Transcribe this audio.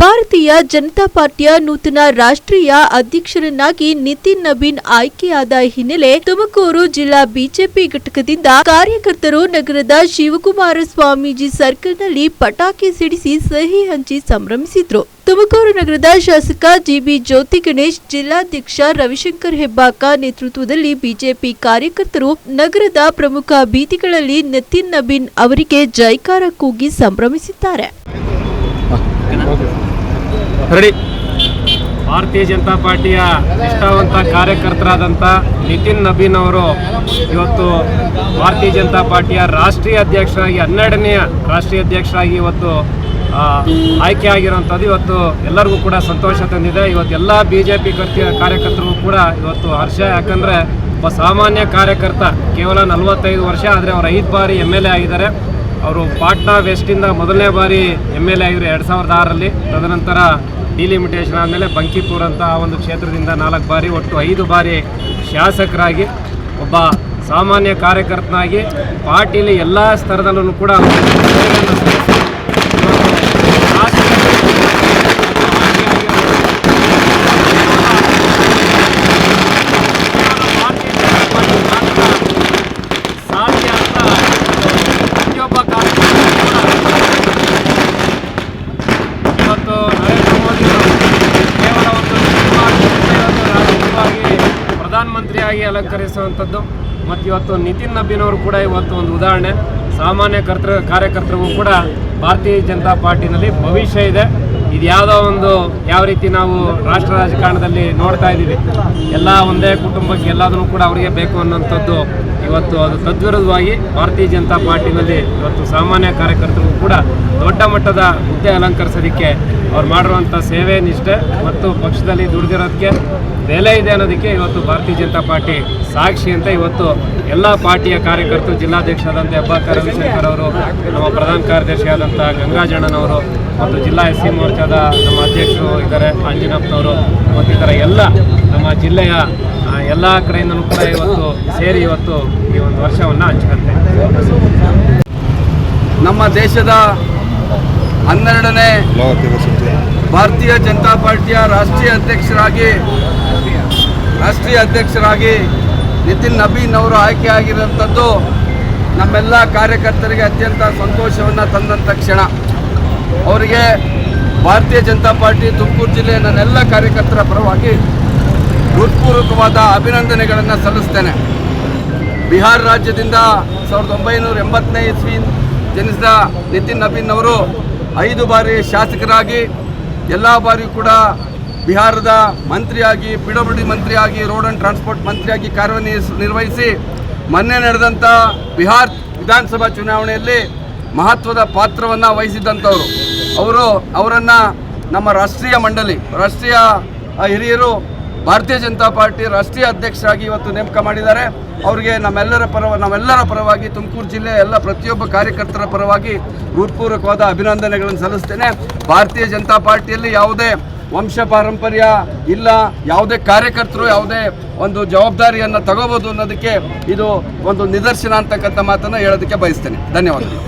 ಭಾರತೀಯ ಜನತಾ ಪಾರ್ಟಿಯ ನೂತನ ರಾಷ್ಟ್ರೀಯ ಅಧ್ಯಕ್ಷರನ್ನಾಗಿ ನಿತಿನ್ ನಬೀನ್ ಆಯ್ಕೆಯಾದ ಹಿನ್ನೆಲೆ ತುಮಕೂರು ಜಿಲ್ಲಾ ಬಿಜೆಪಿ ಘಟಕದಿಂದ ಕಾರ್ಯಕರ್ತರು ನಗರದ ಶಿವಕುಮಾರ ಸ್ವಾಮೀಜಿ ಸರ್ಕಲ್ನಲ್ಲಿ ಪಟಾಕಿ ಸಿಡಿಸಿ ಸಹಿ ಹಂಚಿ ಸಂಭ್ರಮಿಸಿದ್ರು. ತುಮಕೂರು ನಗರದ ಶಾಸಕ ಜಿಬಿ ಜ್ಯೋತಿ ಗಣೇಶ್, ಜಿಲ್ಲಾಧ್ಯಕ್ಷ ರವಿಶಂಕರ್ ಹೆಬ್ಬಾಕ ನೇತೃತ್ವದಲ್ಲಿ ಬಿಜೆಪಿ ಕಾರ್ಯಕರ್ತರು ನಗರದ ಪ್ರಮುಖ ಬೀದಿಗಳಲ್ಲಿ ನಿತಿನ್ ನಬೀನ್ ಅವರಿಗೆ ಜೈಕಾರ ಕೂಗಿ ಸಂಭ್ರಮಿಸಿದ್ದಾರೆ. ರೆಡಿ ಭಾರತೀಯ ಜನತಾ ಪಾರ್ಟಿಯ ನಿಷ್ಠಾವಂತ ಕಾರ್ಯಕರ್ತರಾದಂಥ ನಿತಿನ್ ನಬೀನ್ ಅವರು ಇವತ್ತು ಭಾರತೀಯ ಜನತಾ ಪಾರ್ಟಿಯ ರಾಷ್ಟ್ರೀಯ ಅಧ್ಯಕ್ಷರಾಗಿ ಹನ್ನೆರಡನೆಯ ರಾಷ್ಟ್ರೀಯ ಅಧ್ಯಕ್ಷರಾಗಿ ಇವತ್ತು ಆಯ್ಕೆ ಆಗಿರುವಂಥದ್ದು. ಇವತ್ತು ಎಲ್ಲರಿಗೂ ಕೂಡ ಸಂತೋಷ ತಂದಿದೆ. ಇವತ್ತು ಎಲ್ಲ ಬಿ ಜೆ ಪಿ ಕಾರ್ಯಕರ್ತರಿಗೂ ಕೂಡ ಇವತ್ತು ಹರ್ಷ. ಯಾಕಂದರೆ ಒಬ್ಬ ಸಾಮಾನ್ಯ ಕಾರ್ಯಕರ್ತ ಕೇವಲ ನಲವತ್ತೈದು ವರ್ಷ ಆದರೆ ಅವರು ಐದು ಬಾರಿ ಎಂ ಎಲ್ ಎ ಆಗಿದ್ದಾರೆ. ಅವರು ಪಾಟ್ನಾ ವೆಸ್ಟಿಂದ ಮೊದಲನೇ ಬಾರಿ ಎಂ ಎಲ್ ಎ ಆಗಿದ್ರು ಎರಡು ಸಾವಿರದ ಆರರಲ್ಲಿ, ತದನಂತರ ಡಿಲಿಮಿಟೇಷನ್ ಆದಮೇಲೆ ಬಂಕಿಪುರ್ ಅಂತ ಆ ಒಂದು ಕ್ಷೇತ್ರದಿಂದ ನಾಲ್ಕು ಬಾರಿ, ಒಟ್ಟು ಐದು ಬಾರಿ ಶಾಸಕರಾಗಿ, ಒಬ್ಬ ಸಾಮಾನ್ಯ ಕಾರ್ಯಕರ್ತನಾಗಿ ಪಾರ್ಟಿಲಿ ಎಲ್ಲ ಸ್ತರದಲ್ಲೂ ಕೂಡ ಅವರು ಸೇವೆಯನ್ನು ಸಲ್ಲಿಸಿ ಇವತ್ತು ಸಾಧ್ಯ ಅಂತ ಪ್ರತಿಯೊಬ್ಬ ಇವತ್ತು ನರೇಂದ್ರ ಮೋದಿ ಕೇವಲ ಒಂದು ಪ್ರಧಾನಮಂತ್ರಿಯಾಗಿ ಅಲಂಕರಿಸುವಂಥದ್ದು. ಮತ್ತು ಇವತ್ತು ನಿತಿನ್ ನಬ್ಬಿನವರು ಕೂಡ ಇವತ್ತು ಒಂದು ಉದಾಹರಣೆ. ಸಾಮಾನ್ಯ ಕರ್ತೃ ಕಾರ್ಯಕರ್ತರಿಗೂ ಕೂಡ ಭಾರತೀಯ ಜನತಾ ಪಾರ್ಟಿನಲ್ಲಿ ಭವಿಷ್ಯ ಇದೆ. ಇದು ಯಾವುದೋ ಒಂದು ಯಾವ ರೀತಿ ನಾವು ರಾಷ್ಟ್ರ ರಾಜಕಾರಣದಲ್ಲಿ ನೋಡ್ತಾ ಇದ್ದೀವಿ. ಎಲ್ಲ ಒಂದೇ ಕುಟುಂಬಕ್ಕೆ ಎಲ್ಲದನ್ನು ಕೂಡ ಅವರಿಗೆ ಬೇಕು ಅನ್ನೋಂಥದ್ದು ಇವತ್ತು ಅದು ತದ್ವಿರುದ್ಧವಾಗಿ ಭಾರತೀಯ ಜನತಾ ಪಾರ್ಟಿನಲ್ಲಿ ಇವತ್ತು ಸಾಮಾನ್ಯ ಕಾರ್ಯಕರ್ತರಿಗೂ ಕೂಡ ದೊಡ್ಡ ಮಟ್ಟದ ಹುದ್ದೆ ಅಲಂಕರಿಸೋದಕ್ಕೆ ಅವ್ರು ಮಾಡಿರುವಂಥ ಸೇವೆ, ನಿಷ್ಠೆ ಮತ್ತು ಪಕ್ಷದಲ್ಲಿ ದುಡಿದಿರೋದಕ್ಕೆ ಬೆಲೆ ಇದೆ ಅನ್ನೋದಕ್ಕೆ ಇವತ್ತು ಭಾರತೀಯ ಜನತಾ ಪಾರ್ಟಿ ಸಾಕ್ಷಿ ಅಂತ ಇವತ್ತು ಎಲ್ಲ ಪಾರ್ಟಿಯ ಕಾರ್ಯಕರ್ತರು ಜಿಲ್ಲಾಧ್ಯಕ್ಷರಾದಂಥ ಹೆಬ್ಬಾಕ ರವಿಶಂಕರ್ ಅವರು, ನಮ್ಮ ಪ್ರಧಾನ ಕಾರ್ಯದರ್ಶಿ ಆದಂಥ ಗಂಗಾಜಣ್ಣನವರು ಮತ್ತು ಜಿಲ್ಲಾ ಎಸ್ ಸಿ ಮೋರ್ಚಾದ ನಮ್ಮ ಅಧ್ಯಕ್ಷರು ಇದ್ದಾರೆ ಅಂಜನಪ್ಪನವರು ಮತ್ತು ಎಲ್ಲ ನಮ್ಮ ಜಿಲ್ಲೆಯ ಎಲ್ಲ ಕಡೆಯಿಂದಲೂ ಕೂಡ ಇವತ್ತು ಸೇರಿ ಇವತ್ತು ಈ ಒಂದು ವರ್ಷವನ್ನು ಇದ್ದೀವಿ. ನಮ್ಮ ದೇಶದ ಹನ್ನೆರಡನೇ ಭಾರತೀಯ ಜನತಾ ಪಾರ್ಟಿಯ ರಾಷ್ಟ್ರೀಯ ಅಧ್ಯಕ್ಷರಾಗಿ ರಾಷ್ಟ್ರೀಯ ಅಧ್ಯಕ್ಷರಾಗಿ ನಿತಿನ್ ನಬೀನ್ ಅವರು ಆಯ್ಕೆಯಾಗಿರುವಂಥದ್ದು ನಮ್ಮೆಲ್ಲ ಕಾರ್ಯಕರ್ತರಿಗೆ ಅತ್ಯಂತ ಸಂತೋಷವನ್ನು ತಂದಂಥ ಕ್ಷಣ ಅವರಿಗೆ ಭಾರತೀಯ ಜನತಾ ಪಾರ್ಟಿ ತುಮಕೂರು ಜಿಲ್ಲೆಯ ನನ್ನೆಲ್ಲ ಕಾರ್ಯಕರ್ತರ ಪರವಾಗಿ ಹೃತ್ಪೂರ್ವಕವಾದ ಅಭಿನಂದನೆಗಳನ್ನು ಸಲ್ಲಿಸ್ತೇನೆ. ಬಿಹಾರ ರಾಜ್ಯದಿಂದ ಸಾವಿರದ ಒಂಬೈನೂರ ಎಂಬತ್ತನೇ ಇಸ್ವಿ ಜನಿಸಿದ ನಿತಿನ್ ನಬೀನ್ ಅವರು ಐದು ಬಾರಿ ಶಾಸಕರಾಗಿ, ಎಲ್ಲ ಬಾರಿಯೂ ಕೂಡ ಬಿಹಾರದ ಮಂತ್ರಿಯಾಗಿ, ಪಿ ಡಬ್ಲ್ಯೂ ಮಂತ್ರಿಯಾಗಿ, ರೋಡ್ ಆ್ಯಂಡ್ ಟ್ರಾನ್ಸ್ಪೋರ್ಟ್ ಮಂತ್ರಿಯಾಗಿ ಕಾರ್ಯನಿರ್ವಹಿಸಿ ನಿರ್ವಹಿಸಿ, ಮೊನ್ನೆ ನಡೆದಂಥ ಬಿಹಾರ್ ವಿಧಾನಸಭಾ ಚುನಾವಣೆಯಲ್ಲಿ ಮಹತ್ವದ ಪಾತ್ರವನ್ನು ವಹಿಸಿದ್ದಂಥವರು. ಅವರು, ಅವರನ್ನು ನಮ್ಮ ರಾಷ್ಟ್ರೀಯ ಮಂಡಳಿ, ರಾಷ್ಟ್ರೀಯ ಹಿರಿಯರು ಭಾರತೀಯ ಜನತಾ ಪಾರ್ಟಿ ರಾಷ್ಟ್ರೀಯ ಅಧ್ಯಕ್ಷರಾಗಿ ಇವತ್ತು ನೇಮಕ ಮಾಡಿದ್ದಾರೆ. ಅವರಿಗೆ ನಮ್ಮೆಲ್ಲರ ಪರ, ನಮ್ಮೆಲ್ಲರ ಪರವಾಗಿ ತುಮಕೂರು ಜಿಲ್ಲೆಯ ಎಲ್ಲ ಪ್ರತಿಯೊಬ್ಬ ಕಾರ್ಯಕರ್ತರ ಪರವಾಗಿ ಹೃತ್ಪೂರ್ವಕವಾದ ಅಭಿನಂದನೆಗಳನ್ನು ಸಲ್ಲಿಸ್ತೇನೆ. ಭಾರತೀಯ ಜನತಾ ಪಾರ್ಟಿಯಲ್ಲಿ ಯಾವುದೇ ವಂಶ ಪಾರಂಪರ್ಯ ಇಲ್ಲ, ಯಾವುದೇ ಕಾರ್ಯಕರ್ತರು ಯಾವುದೇ ಒಂದು ಜವಾಬ್ದಾರಿಯನ್ನು ತಗೋಬೋದು ಅನ್ನೋದಕ್ಕೆ ಇದು ಒಂದು ನಿದರ್ಶನ ಅಂತಕ್ಕಂಥ ಮಾತನ್ನು ಹೇಳೋದಕ್ಕೆ ಬಯಸ್ತೇನೆ. ಧನ್ಯವಾದಗಳು.